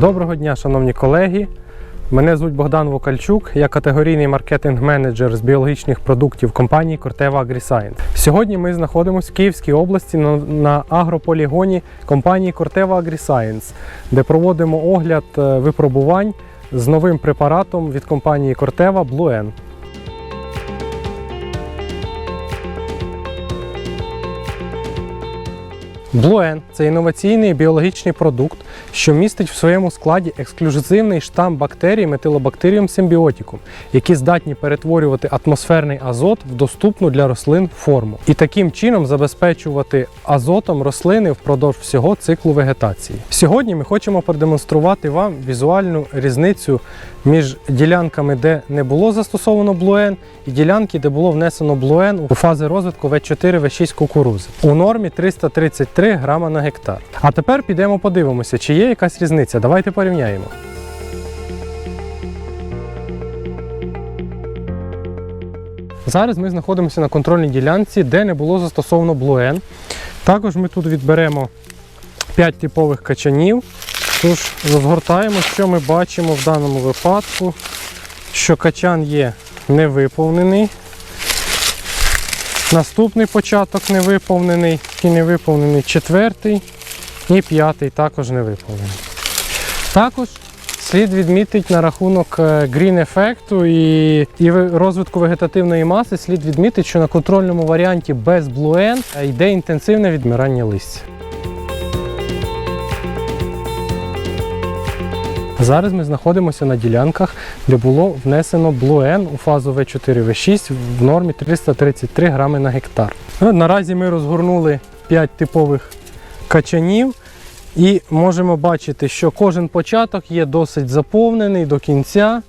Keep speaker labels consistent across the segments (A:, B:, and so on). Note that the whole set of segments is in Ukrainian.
A: Доброго дня, шановні колеги. Мене звуть Богдан Вокальчук, я категорійний маркетинг-менеджер з біологічних продуктів компанії Corteva AgriScience. Сьогодні ми знаходимося в Київській області на, на агрополігоні компанії Corteva AgriScience, де проводимо огляд е, випробувань з новим препаратом від компанії Corteva Blue N. Блуен це інноваційний біологічний продукт, що містить в своєму складі ексклюзивний штам бактерій метилобактеріум симбіотікум, які здатні перетворювати атмосферний азот в доступну для рослин форму і таким чином забезпечувати азотом рослини впродовж всього циклу вегетації. Сьогодні ми хочемо продемонструвати вам візуальну різницю між ділянками, де не було застосовано блуен, і ділянки, де було внесено блуен у фази розвитку В4 В6 кукурузи у нормі 333 грама на гектар. А тепер підемо подивимося, чи є якась різниця. Давайте порівняємо. Зараз ми знаходимося на контрольній ділянці, де не було застосовано блуен. Також ми тут відберемо 5 типових качанів. Тож розгортаємо, що ми бачимо в даному випадку, що качан є не виповнений. Наступний початок не виповнений, і не виповнений четвертий і п'ятий також не виповнений. Також слід відмітити на рахунок е, green ефекту і, і розвитку вегетативної маси, слід відмітити, що на контрольному варіанті без блуен е, йде інтенсивне відмирання листя. Зараз ми знаходимося на ділянках, де було внесено блуен у фазу В4 В6 в нормі 333 грами на гектар. Ну, Наразі ми розгорнули 5 типових качанів і можемо бачити, що кожен початок є досить заповнений до кінця.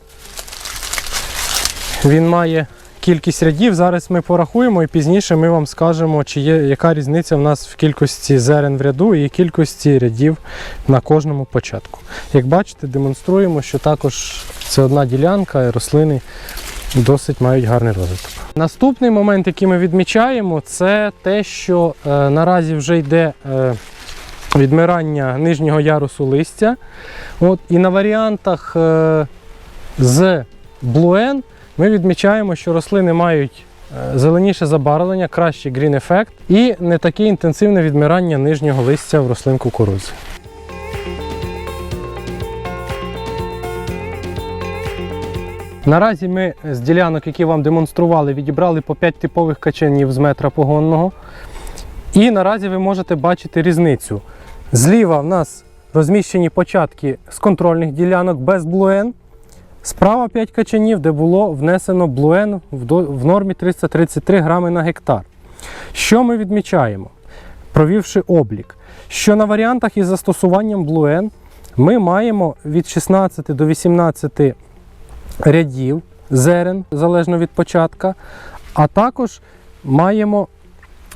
A: Він має кількість рядів. Зараз ми порахуємо і пізніше ми вам скажемо, чи є яка різниця в нас в кількості зерен в ряду і кількості рядів на кожному початку. Як бачите, демонструємо, що також це одна ділянка, і рослини досить мають гарний розвиток. Наступний момент, який ми відмічаємо, це те, що е, наразі вже йде е, відмирання нижнього ярусу листя. От, і на варіантах е, з блуен ми відмічаємо, що рослини мають е, зеленіше забарвлення, кращий green ефект і не таке інтенсивне відмирання нижнього листя в рослин кукурузи. Наразі ми з ділянок, які вам демонстрували, відібрали по 5 типових качанів з метра погонного. І наразі ви можете бачити різницю. Зліва в нас розміщені початки з контрольних ділянок без блуен. Справа 5 качанів, де було внесено блуен в нормі 333 грами на гектар. Що ми відмічаємо, провівши облік? Що на варіантах із застосуванням блуен ми маємо від 16 до 18 рядів зерен, залежно від початка, а також маємо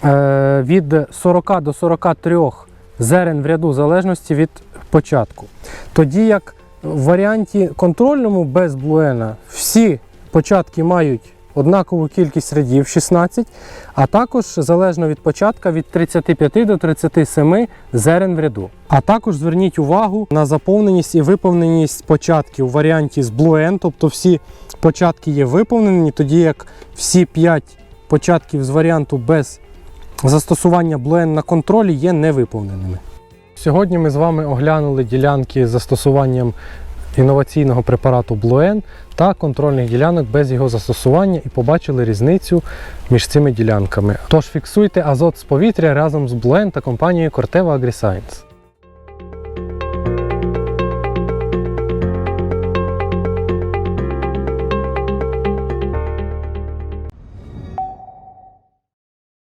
A: е, від 40 до 43 зерен в ряду залежності від початку. Тоді як в варіанті контрольному без блуена всі початки мають однакову кількість рядів 16, а також залежно від початка від 35 до 37 зерен в ряду. А також зверніть увагу на заповненість і виповненість початків в варіанті з блуен, тобто всі початки є виповнені, тоді як всі 5 початків з варіанту без застосування блуен на контролі є невиповненими. Сьогодні ми з вами оглянули ділянки з застосуванням інноваційного препарату Блуен та контрольних ділянок без його застосування і побачили різницю між цими ділянками. Тож фіксуйте азот з повітря разом з Блуен та компанією Corteva AgriScience.